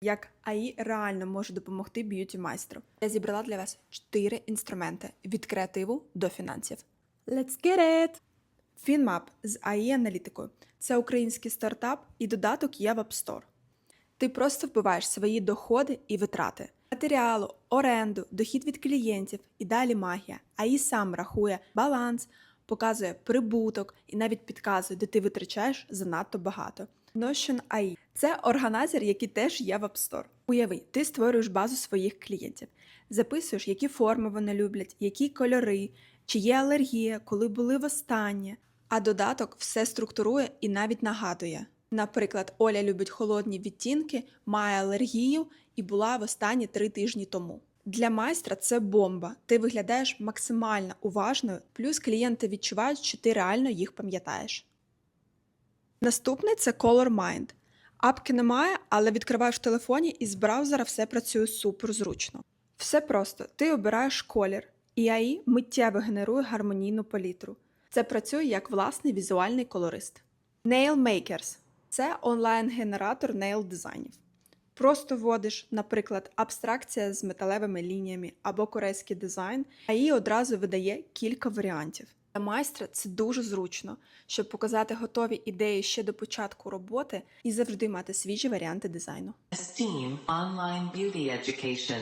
як АІ реально може допомогти б'юті майстру. Я зібрала для вас чотири інструменти від креативу до фінансів. Let's get it! FinMap з АІ аналітикою це український стартап і додаток є в App Store. Ти просто вбиваєш свої доходи і витрати. Матеріалу, оренду, дохід від клієнтів і далі магія. АІ сам рахує баланс, показує прибуток і навіть підказує, де ти витрачаєш занадто багато. Notion AI – це органайзер, який теж є в App Store. Уяви, ти створюєш базу своїх клієнтів, записуєш, які форми вони люблять, які кольори, чи є алергія, коли були востаннє. А додаток все структурує і навіть нагадує. Наприклад, Оля любить холодні відтінки, має алергію і була востаннє три тижні тому. Для майстра це бомба. Ти виглядаєш максимально уважною, плюс клієнти відчувають, що ти реально їх пам'ятаєш. Наступний це Color Mind. Апки немає, але відкриваєш в телефоні і з браузера все працює супер зручно. Все просто: ти обираєш колір, і AI миттєво генерує гармонійну палітру. Це працює як власний візуальний колорист. Nail Makers – це онлайн-генератор нейл дизайнів. Просто вводиш, наприклад, абстракція з металевими лініями або корейський дизайн, а її одразу видає кілька варіантів. Для майстра це дуже зручно, щоб показати готові ідеї ще до початку роботи і завжди мати свіжі варіанти дизайну. Esteem Online Beauty Education.